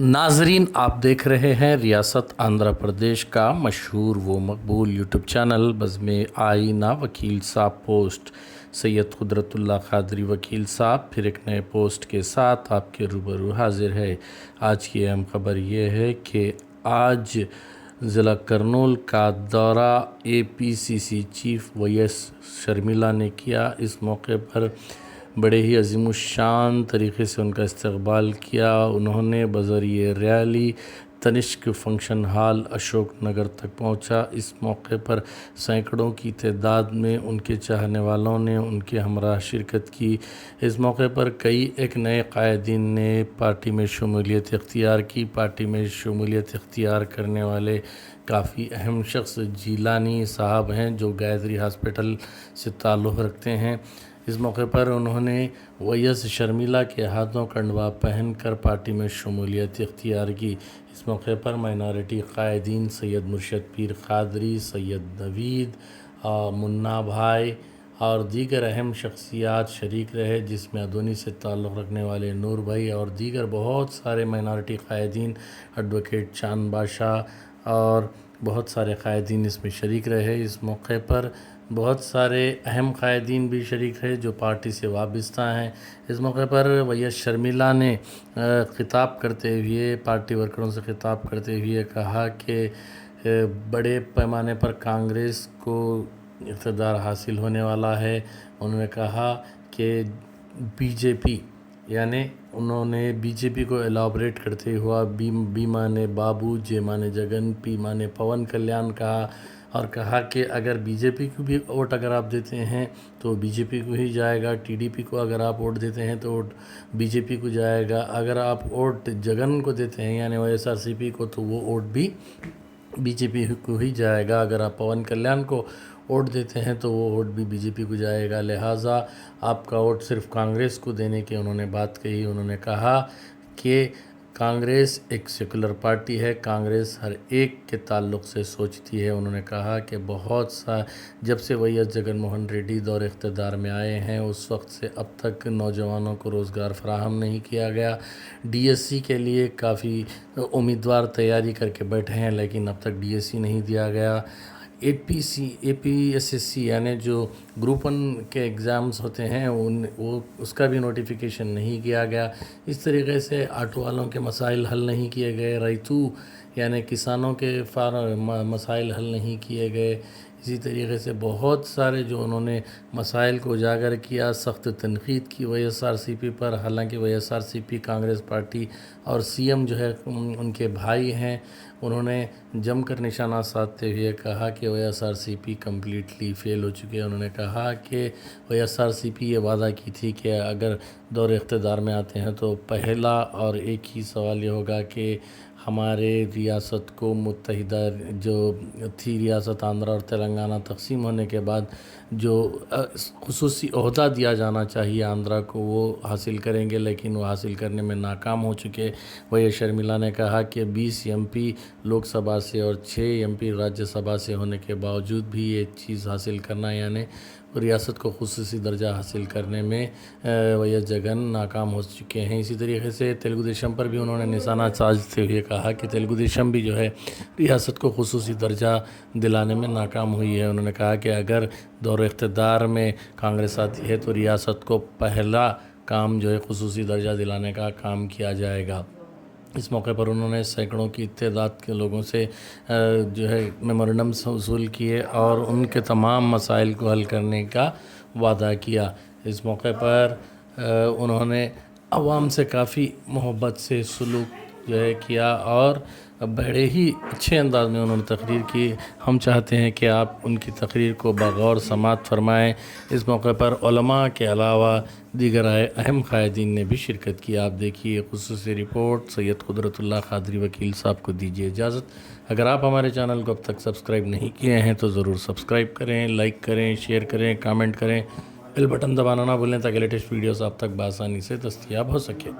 ناظرین، آپ دیکھ رہے ہیں ریاست آندھرا پردیش کا مشہور و مقبول یوٹیوب چینل بزم آئینہ وکیل صاحب پوسٹ۔ سید قدرت اللہ قادری وکیل صاحب، پھر ایک نئے پوسٹ کے ساتھ آپ کے روبرو حاضر ہے۔ آج کی اہم خبر یہ ہے کہ آج ضلع کرنول کا دورہ اے پی سی سی چیف وی ایس شرمیلا نے کیا۔ اس موقع پر بڑے ہی عظیم الشان طریقے سے ان کا استقبال کیا۔ انہوں نے بذریعہ ریالی تنشک فنکشن ہال اشوک نگر تک پہنچا۔ اس موقع پر سینکڑوں کی تعداد میں ان کے چاہنے والوں نے ان کے ہمراہ شرکت کی۔ اس موقع پر کئی ایک نئے قائدین نے پارٹی میں شمولیت اختیار کی۔ پارٹی میں شمولیت اختیار کرنے والے کافی اہم شخص جیلانی صاحب ہیں جو گائدری ہاسپٹل سے تعلق رکھتے ہیں۔ اس موقع پر انہوں نے ویس شرمیلا کے ہاتھوں کنڈوا پہن کر پارٹی میں شمولیت اختیار کی۔ اس موقع پر مائنارٹی قائدین سید مرشد پیر قادری، سید نوید منا بھائی اور دیگر اہم شخصیات شریک رہے، جس میں ادونی سے تعلق رکھنے والے نور بھائی اور دیگر بہت سارے مائنارٹی قائدین، ایڈوکیٹ چاند بادشاہ اور بہت سارے قائدین اس میں شریک رہے۔ اس موقع پر بہت سارے اہم قائدین بھی شریک رہے جو پارٹی سے وابستہ ہیں۔ اس موقع پر ویس شرمیلا نے خطاب کرتے ہوئے پارٹی ورکروں سے خطاب کرتے ہوئے کہا کہ بڑے پیمانے پر کانگریس کو اقتدار حاصل ہونے والا ہے۔ انہوں نے کہا کہ بی جے پی یعنی انہوں نے بی جے پی کو الابریٹ کرتے ہوا بی بیما نے بابو، جے ماں نے جگن، پی ماں نے پون کلیان کہا۔ اور کہا کہ اگر بی جے پی کو بھی ووٹ اگر آپ دیتے ہیں تو بی جے پی کو ہی جائے گا، ٹی ڈی پی کو اگر آپ ووٹ دیتے ہیں تو ووٹ بی جے پی کو جائے گا۔ اگر آپ ووٹ جگن کو دیتے ہیں یعنی وہ ایس آر سی پی کو، تو وہ ووٹ بھی بی جے پی کو ہی جائے گا۔ اگر آپ پون کلیان کو ووٹ دیتے ہیں تو وہ ووٹ بھی بی جے پی کو جائے گا۔ لہٰذا آپ کا ووٹ صرف کانگریس کو دینے کی انہوں نے بات کہی، انہوں نے کہا کہ کانگریس ایک سیکولر پارٹی ہے، کانگریس ہر ایک کے تعلق سے سوچتی ہے۔ انہوں نے کہا کہ بہت سا، جب سے وی ایس جگن موہن ریڈی دور اقتدار میں آئے ہیں، اس وقت سے اب تک نوجوانوں کو روزگار فراہم نہیں کیا گیا۔ ڈی ایس سی کے لیے کافی امیدوار تیاری کر کے بیٹھے ہیں، لیکن اب تک ڈی ایس سی نہیں دیا گیا۔ اے پی سی اے پی ایس ایس سی یعنی جو گروپ ون کے ایگزامس ہوتے ہیں، ان وہ اس کا بھی نوٹیفیکیشن نہیں کیا گیا۔ اس طریقے سے آٹو والوں کے مسائل حل نہیں کیے گئے۔ ریتو یعنی کسانوں کے فار مسائل حل نہیں کیے گئے۔ اسی طریقے سے بہت سارے جو انہوں نے مسائل کو اجاگر کیا، سخت تنقید کی وی ایس آر سی پی پر، حالانکہ وی ایس آر سی پی کانگریس پارٹی اور سی ایم جو ہے ان کے بھائی ہیں۔ انہوں نے جم کر نشانہ سادھتے ہوئے کہا کہ او ایس آر سی پی کمپلیٹلی فیل ہو چکے انہوں نے کہا کہ او ایس آر سی پی یہ وعدہ کی تھی کہ اگر دور اقتدار میں آتے ہیں تو پہلا اور ایک ہی سوال یہ ہوگا کہ ہمارے ریاست کو متحدہ جو تھی ریاست آندھرا اور تلنگانہ تقسیم ہونے کے بعد جو خصوصی عہدہ دیا جانا چاہیے آندھرا کو، وہ حاصل کریں گے، لیکن وہ حاصل کرنے میں ناکام ہو چکے۔ وہی شرملا نے کہا کہ بیس ایم پی لوک سبھا سے اور چھ ایم پی راجیہ سبھا سے ہونے کے باوجود بھی یہ چیز حاصل کرنا یعنی ریاست کو خصوصی درجہ حاصل کرنے میں ویس جگن ناکام ہو چکے ہیں۔ اسی طریقے سے تیلگو دیشم پر بھی انہوں نے نشانہ سازتے ہوئے کہا کہ تیلگو دیشم بھی جو ہے ریاست کو خصوصی درجہ دلانے میں ناکام ہوئی ہے۔ انہوں نے کہا کہ اگر دور اقتدار میں کانگریس آتی ہے تو ریاست کو پہلا کام جو ہے خصوصی درجہ دلانے کا کام کیا جائے گا۔ اس موقع پر انہوں نے سینکڑوں کی تعداد کے لوگوں سے جو ہے میمورنڈمس وصول کیے اور ان کے تمام مسائل کو حل کرنے کا وعدہ کیا۔ اس موقع پر انہوں نے عوام سے کافی محبت سے سلوک جو ہے کیا اور بڑے ہی اچھے انداز میں انہوں نے تقریر کی۔ ہم چاہتے ہیں کہ آپ ان کی تقریر کو بغور سماعت فرمائیں۔ اس موقع پر علماء کے علاوہ دیگر آئے اہم قائدین نے بھی شرکت کی۔ آپ دیکھیے خصوصی رپورٹ سید قدرت اللہ قادری وکیل صاحب کو دیجیے اجازت۔ اگر آپ ہمارے چینل کو اب تک سبسکرائب نہیں کیے ہیں تو ضرور سبسکرائب کریں، لائک کریں، شیئر کریں، کامنٹ کریں۔ بل بٹن دبانا نہ بھولیں تاکہ لیٹسٹ ویڈیوز آپ تک بآسانی سے دستیاب ہو سکے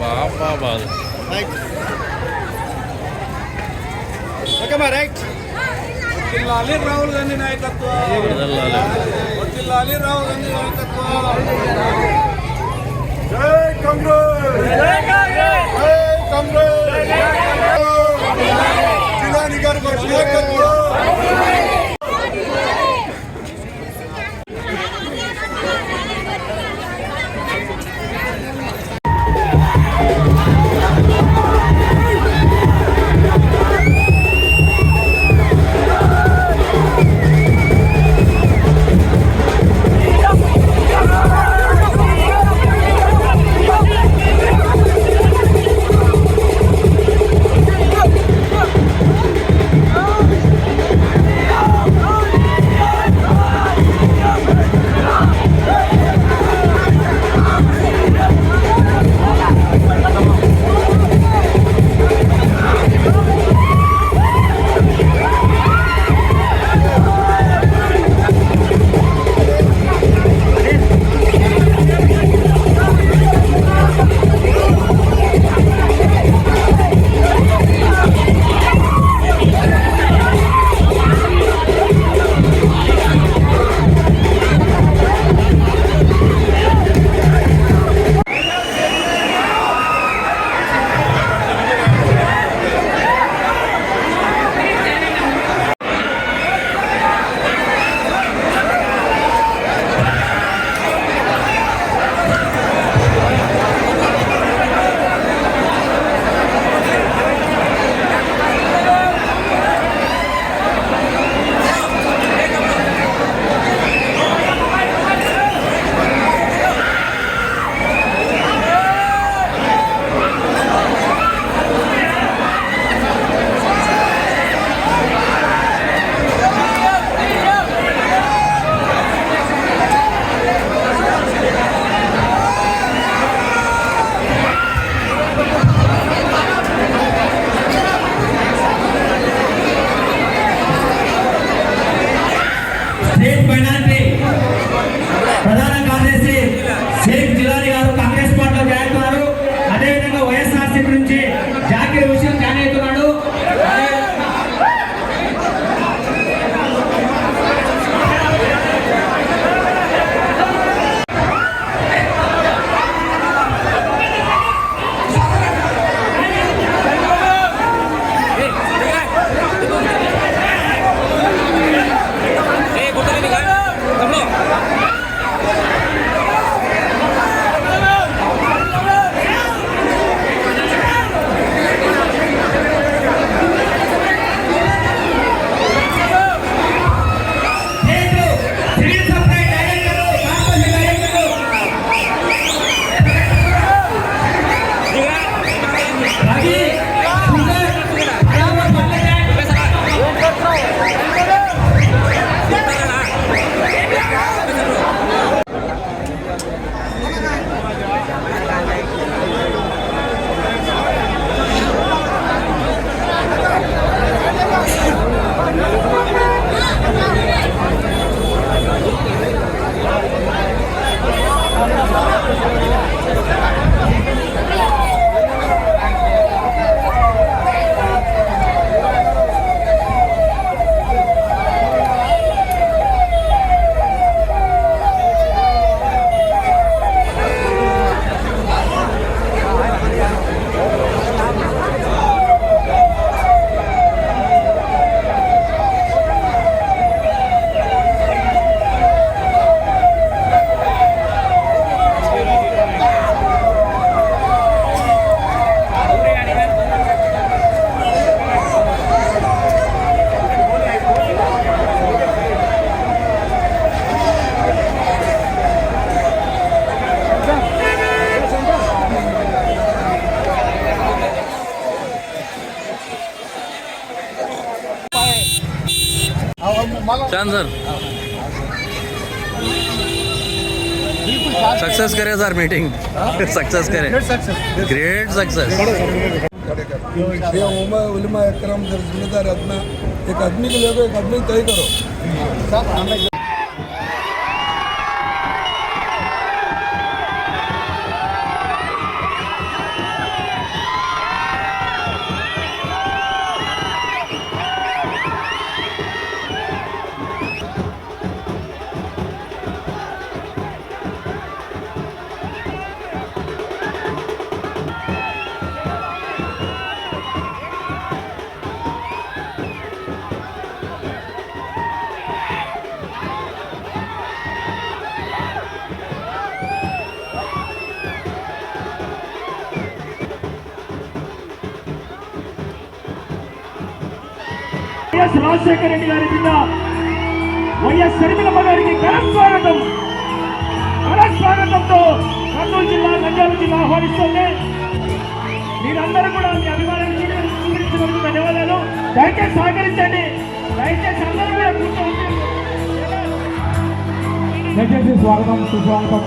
బాబా బాబు రైట్ జిల్లాలి రాహుల్ గాంధీ నాయకత్వం వదలాలి. జిల్లాలి రాహుల్ గాంధీ నాయకత్వం छान सर. सक्सेस करे सर मीटिंग सक्सेस करे ग्रेट सक्सेस खड़े कर ये उमा उलमा अकरम जब जिम्मेदार अपना एक आदमी को लेकर एक आदमी तय करो. వైఎస్ రాజశేఖర రెడ్డి గారి బిడ్డ వైఎస్ షర్మిలమ్మ గారికి ఘన స్వాగతం. ఘన స్వాగతంతో కర్నూలు జిల్లా నంద్యాల జిల్లా ఆహ్వానిస్తుంది. మీరందరూ కూడా మీ అభిమానాన్ని చూపించినందుకు ధన్యవాదాలు. దయచేసి సహకరించండి. దయచేసి అందరూ కూడా కూర్చోండి దయచేసి స్వాగతం సుస్వాగతం.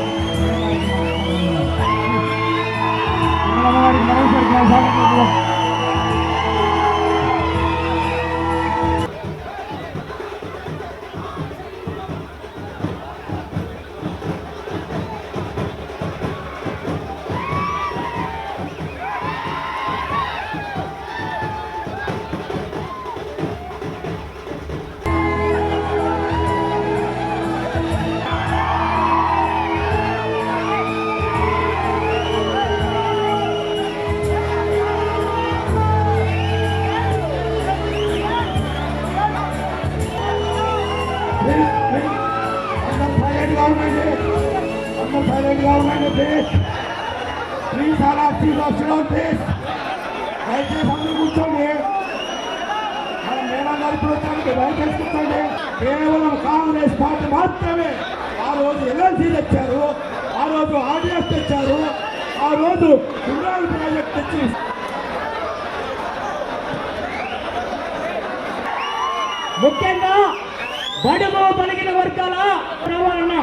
షర్మిలమ్మ వస్తున్నాం ప్లీజ్ కూర్చోండి. మన మేడం గారు వచ్చానికి కేవలం కాంగ్రెస్ పార్టీ మాత్రమే ఆ రోజు ఎల్ఎల్సీ తెచ్చారు ఆ రోజు ఆర్డీఎఫ్ తెచ్చారు ఆ రోజు గుండాలు ప్రాజెక్ట్ తెచ్చి ముఖ్యంగా బడుగు బలిగిన వర్గాల రావాలన్నా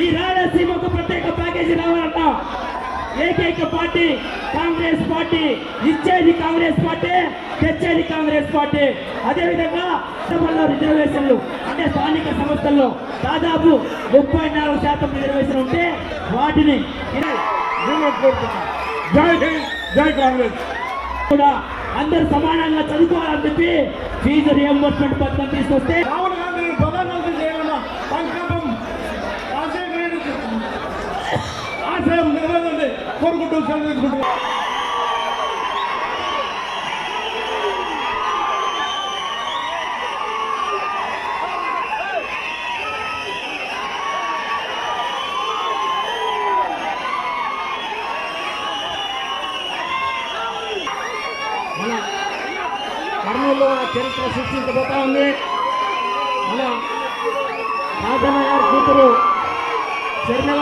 ఈ రాయలసీమకు ప్రత్యేక ప్యాకేజీ రావాలన్నా ఏకైక పార్టీ కాంగ్రెస్ పార్టీ ఇచ్చేది కాంగ్రెస్ పార్టీ తెచ్చేది కాంగ్రెస్ పార్టీ. అదేవిధంగా కుటుంబంలో రిజర్వేషన్లు అంటే స్థానిక సంస్థల్లో దాదాపు ముప్పై నాలుగు శాతం రిజర్వేషన్ ఉంటే వాటిని కూడా అందరూ సమానంగా చదువుకోవాలని చెప్పి ఫీజు రియంబర్స్మెంట్ పథకం తీసుకొస్తే రాహుల్ గాంధీని ప్రధానమంత్రి చేయాలన్న సంకల్పం ఆశయం కోరుకుంటూ సెలవు కర్నూలులో చరిత్ర సృష్టించబోతా ఉంది. మన రాజన్న గారి కూతురు శర్మిల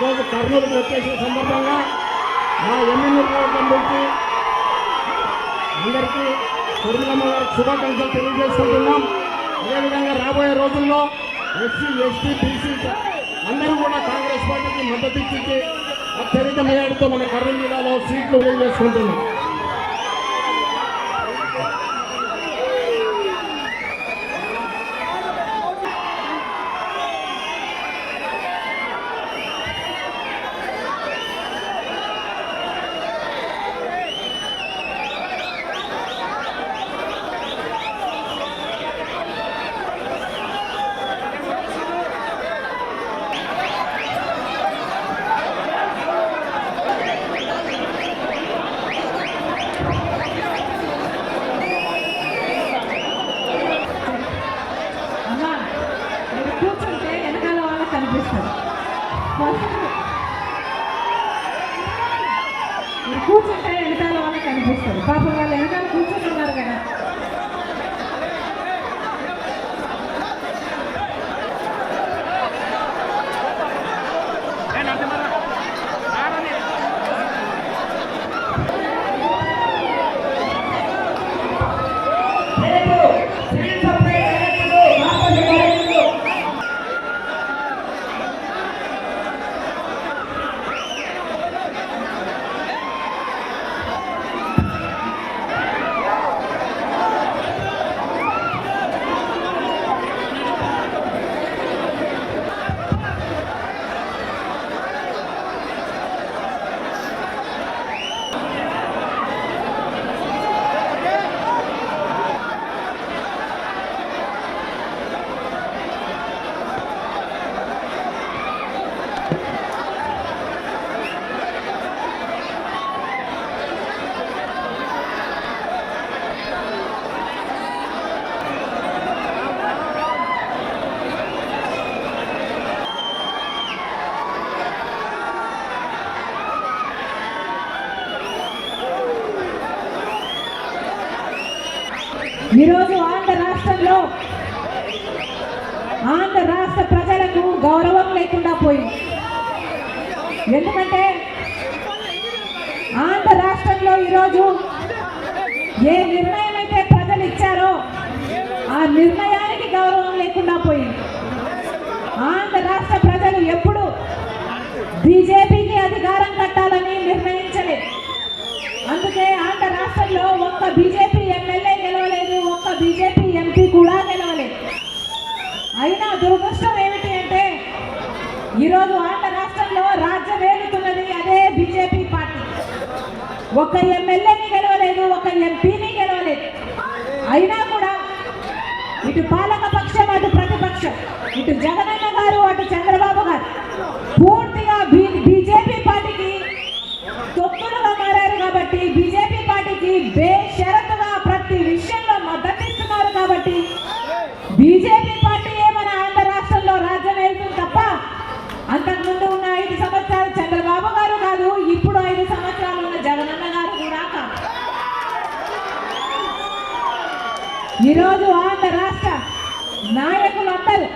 ఈరోజు కర్నూలుకు వచ్చేసిన సందర్భంగా మా ఎమ్మెల్యే నుంచి అందరికీ శర్మిలమ్మ గారికి శుభాకాంక్షలు తెలియజేసుకుంటున్నాం. అదేవిధంగా రాబోయే రోజుల్లో ఎస్సీ ఎస్టీ బీసీ అందరూ కూడా కాంగ్రెస్ పార్టీకి మద్దతు ఇచ్చి అత్యధిక మేయర్తో మన కర్నూలు జిల్లాలో సీట్లు తెలియజేసుకుంటున్నాం ఈరోజు ఆంధ్ర రాష్ట్రంలో ఆంధ్ర రాష్ట్ర ప్రజలకు గౌరవం లేకుండా పోయింది. ఎందుకంటే ఆంధ్ర రాష్ట్రంలో ఈరోజు ఏ నిర్ణయం అయితే ప్రజలు ఇచ్చారో ఆ నిర్ణయానికి గౌరవం లేకుండా పోయింది. ఆంధ్ర రాష్ట్ర ప్రజలు ఎప్పుడు బీజేపీకి అధికారం కట్టాలని నిర్ణయించలేదు. అందుకే ఆంధ్ర రాష్ట్రంలో ఒక్క బీజేపీ ఈరోజు ఆంధ్ర రాష్ట్రంలో రాజ్యం ఏలుతున్నది అదే బీజేపీ పార్టీ. ఒక ఎమ్మెల్యేని గెలవలేదు ఒక ఎంపీని గెలవలేదు. అయినా కూడా ఇటు పాలక పక్షం అటు ప్రతిపక్షం ఇటు జగనన్న గారు అటు చంద్రబాబు గారు పూర్తిగా బీజేపీ పార్టీకి తొక్కులుగా మారారు కాబట్టి బీజేపీ పార్టీకి బేషరతుగా ఈరోజు ఆంధ్ర రాష్ట్ర నాయకులందరూ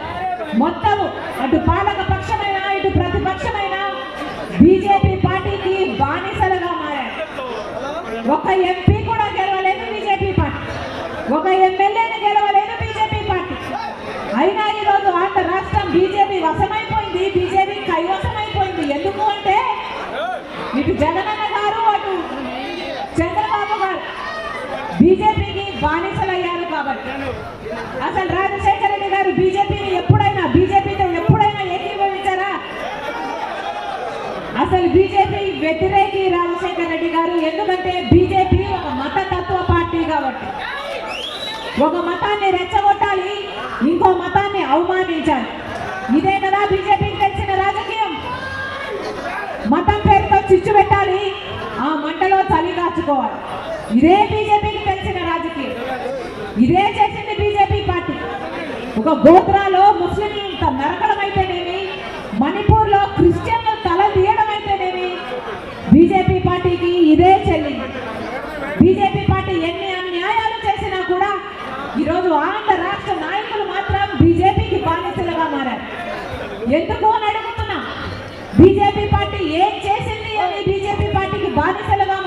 మొత్తము అటు పాలక పక్షమైన ఇటు ప్రతిపక్షమైన బీజేపీ పార్టీకి బానిసలుగా మారారు. ఒక ఎంపీ కూడా గెలవలేదు బీజేపీ పార్టీ. ఒక ఎమ్మెల్యేని గెలవలేదు బీజేపీ పార్టీ. అయినా ఈరోజు ఆంధ్ర రాష్ట్రం బీజేపీ వశమైపోయింది బీజేపీ కైవశమైపోయింది. ఎందుకు అంటే ఇటు జగనన్న గారు అటు చంద్రబాబు గారు బీజేపీకి బానిసలయ్యారు. కాబట్టి అసలు రాజశేఖర రెడ్డి గారు బీజేపీని ఎప్పుడైనా బీజేపీతో ఎప్పుడైనా ఏకీభవించారా? అసలు బీజేపీ వ్యతిరేకి రాజశేఖర రెడ్డి గారు ఎందుకంటే బీజేపీ ఒక మతతత్వ పార్టీ కాబట్టి. ఒక మతాన్ని రెచ్చగొట్టాలి ఇంకో మతాన్ని అవమానించాలి. ఇదే కదా బీజేపీకి తెలిసిన రాజకీయం. మతం పేరుతో చిచ్చు పెట్టాలి ఆ మంటలో చలి దాచుకోవాలి. ఇదే బీజేపీకి తెలిసిన రాజకీయం. ఇదే చేసింది బీజేపీ పార్టీ. ఒక గోత్రాలో ముస్లింలు నరకడం అయితేనేమి మణిపూర్లో క్రిస్టియన్లు తల తీయడం అయితేనేమి బీజేపీ పార్టీకి ఇదే చెల్లింది. బీజేపీ పార్టీ ఎన్ని అన్యాయాలు చేసినా కూడా ఈరోజు ఆంధ్ర రాష్ట్ర నాయకులు మాత్రం బీజేపీకి బానిసలుగా మారారు. ఎందుకు అని అడుగుతున్నా? బీజేపీ పార్టీ ఏం చేసింది అని బీజేపీ పార్టీకి బానిసలుగా